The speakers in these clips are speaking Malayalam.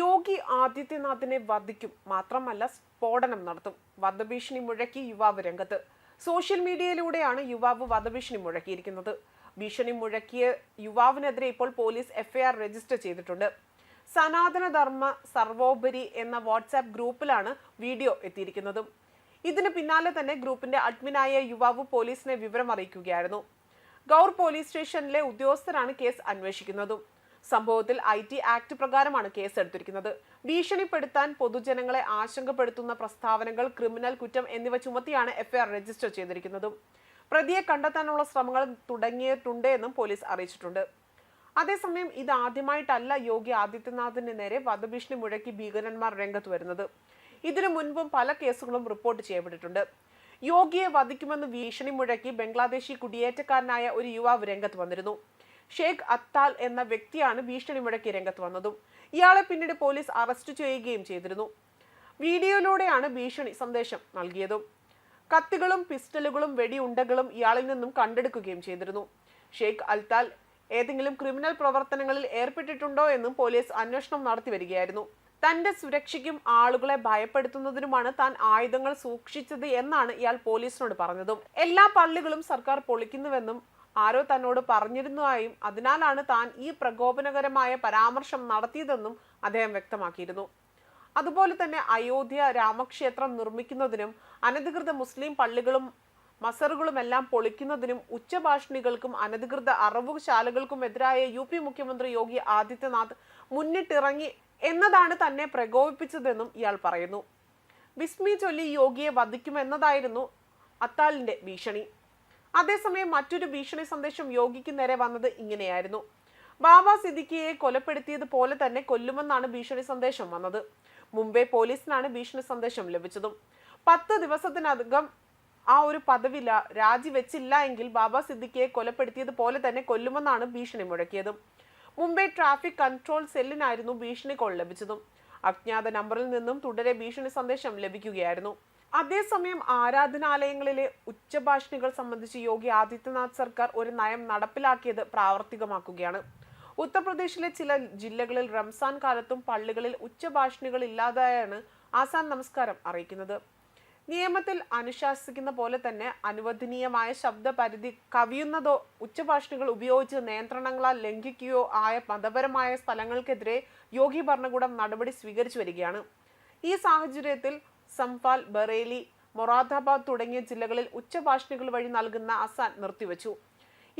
യോഗി ആദിത്യനാഥിനെ വധിക്കും. മാത്രമല്ല സ്ഫോടനം നടത്തും. വധഭീഷണി മുഴക്കി യുവാവ് രംഗത്ത്. സോഷ്യൽ മീഡിയയിലൂടെയാണ് യുവാവ് വധഭീഷണി മുഴക്കിയിരിക്കുന്നത്. ഭീഷണി മുഴക്കിയ യുവാവിനെതിരെ ഇപ്പോൾ പോലീസ് എഫ്ഐആർ രജിസ്റ്റർ ചെയ്തിട്ടുണ്ട്. സനാതനധർമ്മ സർവോപരി എന്ന വാട്സാപ്പ് ഗ്രൂപ്പിലാണ് വീഡിയോ എത്തിയിരിക്കുന്നതും. ഇതിന് പിന്നാലെ തന്നെ ഗ്രൂപ്പിന്റെ അഡ്മിനായ യുവാവ് പോലീസിനെ വിവരം അറിയിക്കുകയായിരുന്നു ഗൗർ പോലീസ് സ്റ്റേഷനിലെ ഉദ്യോഗസ്ഥരാണ് കേസ് അന്വേഷിക്കുന്നതും. സംഭവത്തിൽ ഐ ടി ആക്ട് പ്രകാരമാണ് കേസെടുത്തിരിക്കുന്നത്. ഭീഷണിപ്പെടുത്താൻ പൊതുജനങ്ങളെ ആശങ്കപ്പെടുത്തുന്ന പ്രസ്താവനകൾ ക്രിമിനൽ കുറ്റം എന്നിവ ചുമത്തിയാണ് എഫ്ഐആർ രജിസ്റ്റർ ചെയ്തിരിക്കുന്നതും. പ്രതിയെ കണ്ടെത്താനുള്ള ശ്രമങ്ങൾ തുടങ്ങിയിട്ടുണ്ട് എന്നും പോലീസ് അറിയിച്ചിട്ടുണ്ട്. അതേസമയം ഇത് ആദ്യമായിട്ടല്ല യോഗി ആദിത്യനാഥിന് നേരെ വധഭീഷണി മുഴക്കി ഭീകരന്മാർ രംഗത്ത് വരുന്നത്. ഇതിനു മുൻപും പല കേസുകളും റിപ്പോർട്ട് ചെയ്യപ്പെട്ടിട്ടുണ്ട്. യോഗിയെ വധിക്കുമെന്ന് ഭീഷണി മുഴക്കി ബംഗ്ലാദേശി കുടിയേറ്റക്കാരനായ ഒരു യുവാവ് രംഗത്ത് വന്നിരുന്നു. ഷെയ്ഖ് അത്താൽ എന്ന വ്യക്തിയാണ് ഭീഷണി മുഴക്കി രംഗത്ത് വന്നതും. ഇയാളെ പിന്നീട് പോലീസ് അറസ്റ്റ് ചെയ്യുകയും ചെയ്തിരുന്നു. വീഡിയോയിലൂടെയാണ് ഭീഷണി സന്ദേശം നൽകിയതും. കത്തികളും പിസ്റ്റലുകളും വെടിയുണ്ടകളും ഇയാളിൽ നിന്നും കണ്ടെടുക്കുകയും ചെയ്തിരുന്നു. ഷെയ്ഖ് അൽത്താൽ ഏതെങ്കിലും ക്രിമിനൽ പ്രവർത്തനങ്ങളിൽ ഏർപ്പെട്ടിട്ടുണ്ടോ എന്നും പോലീസ് അന്വേഷണം നടത്തി വരികയായിരുന്നു. തന്റെ സുരക്ഷയ്ക്കും ആളുകളെ ഭയപ്പെടുത്തുന്നതിനുമാണ് താൻ ആയുധങ്ങൾ സൂക്ഷിച്ചത് എന്നാണ് ഇയാൾ പോലീസിനോട് പറഞ്ഞതും. എല്ലാ പള്ളികളും സർക്കാർ പൊളിക്കുന്നുവെന്നും ആരോ തന്നോട് പറഞ്ഞിരുന്നതായും അതിനാലാണ് താൻ ഈ പ്രകോപനകരമായ പരാമർശം നടത്തിയതെന്നും അദ്ദേഹം വ്യക്തമാക്കിയിരുന്നു. അതുപോലെ തന്നെ അയോധ്യ രാമക്ഷേത്രം നിർമ്മിക്കുന്നതിനും അനധികൃത മുസ്ലിം പള്ളികളും മസറുകളുമെല്ലാം പൊളിക്കുന്നതിനും ഉച്ചഭാഷണികൾക്കും അനധികൃത അറവുശാലകൾക്കുമെതിരായ യു പി മുഖ്യമന്ത്രി യോഗി ആദിത്യനാഥ് മുന്നിട്ടിറങ്ങി എന്നതാണ് തന്നെ പ്രകോപിപ്പിച്ചതെന്നും ഇയാൾ പറയുന്നു. വിസ്മി ചൊല്ലി യോഗിയെ വധിക്കുമെന്നതായിരുന്നു അത്താലിന്റെ ഭീഷണി. അതേസമയം മറ്റൊരു ഭീഷണി സന്ദേശം യോഗിക്ക് നേരെ വന്നത് ഇങ്ങനെയായിരുന്നു. ബാബ സിദ്ദിഖിയെ കൊലപ്പെടുത്തിയത് പോലെ തന്നെ കൊല്ലുമെന്നാണ് ഭീഷണി സന്ദേശം വന്നത്. മുംബൈ പോലീസിനാണ് ഭീഷണി സന്ദേശം ലഭിച്ചതും. പത്ത് ദിവസത്തിനകം ആ ഒരു പദവി രാജിവെച്ചില്ല എങ്കിൽ ബാബ സിദ്ദിഖിയെ കൊലപ്പെടുത്തിയത് പോലെ തന്നെ കൊല്ലുമെന്നാണ് ഭീഷണി മുഴക്കിയതും. മുംബൈ ട്രാഫിക് കൺട്രോൾ സെല്ലിനായിരുന്നു ഭീഷണി കോൾ ലഭിച്ചതും. അജ്ഞാത നമ്പറിൽ നിന്നും തുടരെ ഭീഷണി സന്ദേശം ലഭിക്കുകയായിരുന്നു. അതേസമയം ആരാധനാലയങ്ങളിലെ ഉച്ചഭാഷണികൾ സംബന്ധിച്ച് യോഗി ആദിത്യനാഥ് സർക്കാർ ഒരു നയം നടപ്പിലാക്കിയത് പ്രാവർത്തികമാക്കുകയാണ്. ഉത്തർപ്രദേശിലെ ചില ജില്ലകളിൽ റംസാൻ കാലത്തും പള്ളികളിൽ ഉച്ചഭാഷണികൾ ഇല്ലാതായാണ് ആസാൻ നമസ്കാരം അറിയിക്കുന്നത്. നിയമത്തിൽ അനുശാസിക്കുന്ന പോലെ തന്നെ അനുവദനീയമായ ശബ്ദപരിധി കവിയുന്നതോ ഉച്ചഭാഷണികൾ ഉപയോഗിച്ച് നിയന്ത്രണങ്ങളാൽ ലംഘിക്കുകയോ ആയ മതപരമായ സ്ഥലങ്ങൾക്കെതിരെ യോഗി ഭരണകൂടം നടപടി സ്വീകരിച്ചു വരികയാണ്. ഈ സാഹചര്യത്തിൽ സംഫാൽ ബറേലി മൊറാദാബാദ് തുടങ്ങിയ ജില്ലകളിൽ ഉച്ചഭാഷണികൾ വഴി നൽകുന്ന അസാൻ നിർത്തിവച്ചു.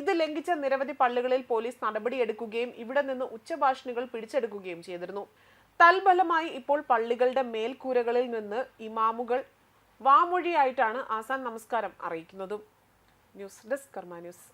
ഇത് ലംഘിച്ച നിരവധി പള്ളികളിൽ പോലീസ് നടപടിയെടുക്കുകയും ഇവിടെ നിന്ന് ഉച്ചഭാഷണികൾ പിടിച്ചെടുക്കുകയും ചെയ്തിരുന്നു. തൽഫലമായി ഇപ്പോൾ പള്ളികളുടെ മേൽക്കൂരകളിൽ നിന്ന് ഇമാമുകൾ വാമൊഴിയായിട്ടാണ് ആസാൻ നമസ്കാരം അറിയിക്കുന്നതും. News desk Karma news.